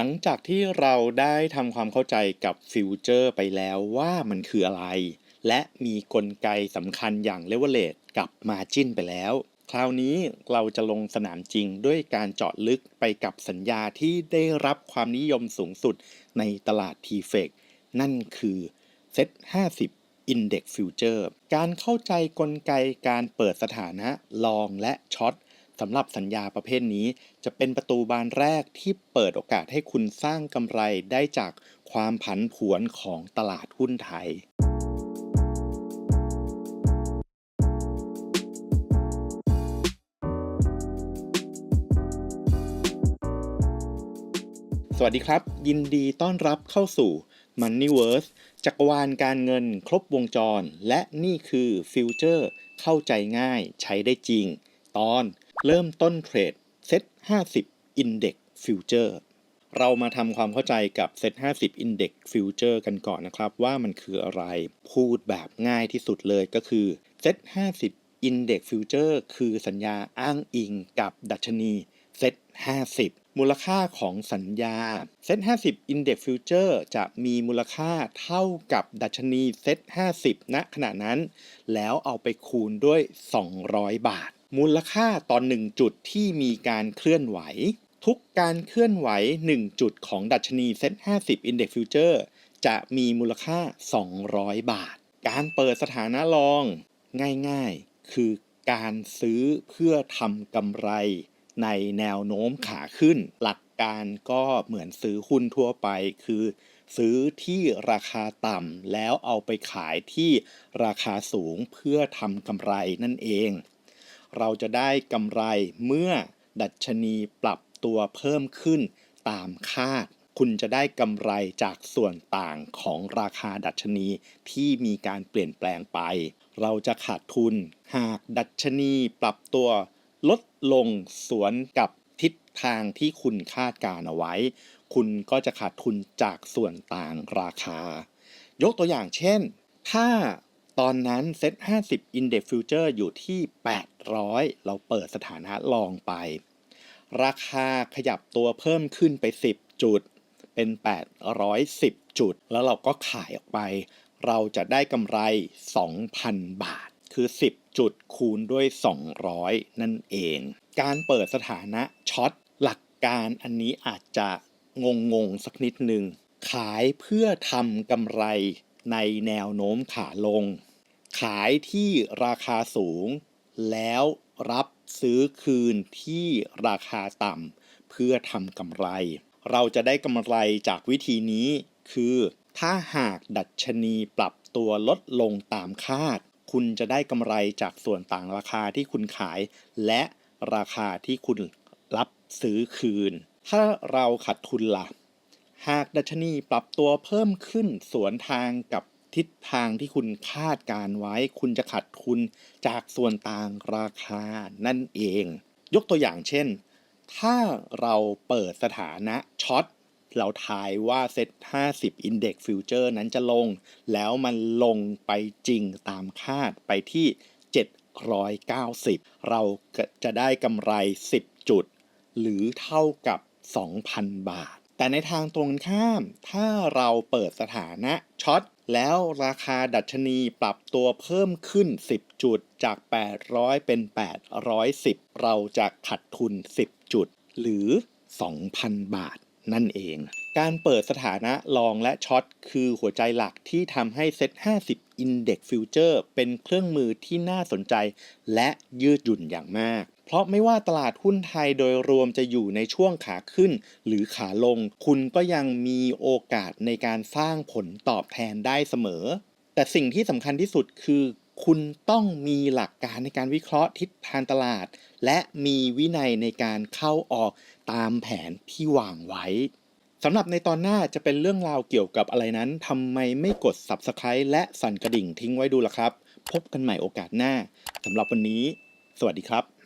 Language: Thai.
หลังจากที่เราได้ทำความเข้าใจกับฟิวเจอร์ไปแล้วว่ามันคืออะไร และมีกลไกสำคัญอย่างเลเวลเลตกับมาจินไปแล้ว คราวนี้เราจะลงสนามจริงด้วยการเจาะลึกไปกับสัญญาที่ได้รับความนิยมสูงสุดในตลาด t f e c นั่นคือ Set 50 Index Future การเข้าใจกลไกการเปิดสถานะลองและช็อต สำหรับสัญญาประเภทนี้ จะเป็นประตูบานแรกที่เปิดโอกาสให้คุณสร้างกำไรได้จากความผันผวนของตลาดหุ้นไทยสวัสดีครับ ยินดีต้อนรับเข้าสู่ Moneyverse จักรวาลการเงินครบวงจร และนี่คือฟิวเจอร์เข้าใจง่ายใช้ได้จริง ตอน เริ่มต้นเทรดเซ็ต50 Index Future เรามาทำความเข้าใจกับเซ็ต50 Index Future กันก่อนนะครับ ว่ามันคืออะไร พูดแบบง่ายที่สุดเลยก็คือเซ็ต50 Index Future คือสัญญาอ้างอิงกับดัชนีเซ็ต50มูลค่าของสัญญาเซ็ต50 Index Future จะมีมูลค่าเท่ากับดัชนีเซ็ต50ณขณะนั้น แล้วเอาไปคูณด้วย 200 บาท มูลค่าตอน1จุดที่มีการเคลื่อนไหว ทุกการเคลื่อนไหว 1 จุดของดัชนีเซ็ต50 Index Future จะมีมูลค่า 200 บาท การเปิดสถานะลอง ง่ายๆ คือการซื้อเพื่อทำกำไรในแนวโน้มขาขึ้น หลักการก็เหมือนซื้อหุ้นทั่วไปคือ ซื้อที่ราคาต่ำแล้วเอาไปขายที่ราคาสูงเพื่อทำกำไรนั่นเอง เราจะได้กำไรเมื่อดัชนีปรับตัวเพิ่มขึ้นตามคาด คุณจะได้กำไรจากส่วนต่างของราคาดัชนีที่มีการเปลี่ยนแปลงไป เราจะขาดทุน หากดัชนีปรับตัวลดลงสวนกับทิศทางที่คุณคาดการเอาไว้ คุณก็จะขาดทุนจากส่วนต่างราคา ยกตัวอย่างเช่น ถ้า ตอนนั้นเซ็ต50 Index Future อยู่ที่ 800 เราเปิดสถานะลองไป ราคาขยับตัวเพิ่มขึ้นไป 10 จุด เป็น 810 จุด แล้วเราก็ขายออกไป เราจะได้กำไร 2,000 บาท คือ 10 จุดคูณด้วย 200 นั่นเอง การเปิดสถานะช็อตหลักการอันนี้อาจจะงงงๆสักนิดหนึ่ง ขายเพื่อทำกำไรในแนวโน้มขาลง ขายที่ราคาสูง แล้วรับซื้อคืนที่ราคาต่ำเพื่อทำกำไร เราจะได้กำไรจากวิธีนี้คือ ถ้าหากดัชนีปรับตัวลดลงตามคาด คุณจะได้กำไรจากส่วนต่างราคาที่คุณขาย และราคาที่คุณรับซื้อคืน ถ้าเราขาดทุนละ่ะ หากดัชนีปรับตัวเพิ่มขึ้นสวนทางกับ ทิศทางที่คุณคาดการไว้ คุณจะขาดทุนจากส่วนต่างราคานั่นเอง ยกตัวอย่างเช่น ถ้าเราเปิดสถานะช็อตเราทายว่าเซ็ต50 Index Future นั้นจะลง แล้วมันลงไปจริงตามคาดไปที่ 790 เราจะได้กำไร 10 จุด หรือเท่ากับ 2,000 บาท แต่ในทางตรงข้าม ถ้าเราเปิดสถานะช็อตแล้วราคาดัชนีปรับตัวเพิ่มขึ้น 10 จุดจาก 800 เป็น 810 เราจะขัดทุน 10 จุด หรือ 2,000 บาท นั่นเอง การเปิดสถานะลองและช็อตคือหัวใจหลักที่ทำให้เซ็ต50 Index Future เป็นเครื่องมือที่น่าสนใจ และยืดหยุ่นอย่างมากเพราะไม่ว่าตลาดหุ้นไทยโดยรวมจะอยู่ในช่วงขาขึ้น หรือขาลง คุณก็ยังมีโอกาสในการสร้างผลตอบแทนได้เสมอ แต่สิ่งที่สำคัญที่สุดคือ คุณต้องมีหลักการในการวิเคราะห์ทิศทางตลาด และมีวินัยในการเข้าออกตามแผนที่วางไว้สำหรับในตอนหน้าจะเป็นเรื่องราวเกี่ยวกับอะไรนั้นทำไมไม่กด Subscribe และสั่นกระดิ่งทิ้งไว้ดูล่ะครับ พบกันใหม่โอกาสหน้าสำหรับวันนี้ สวัสดีครับ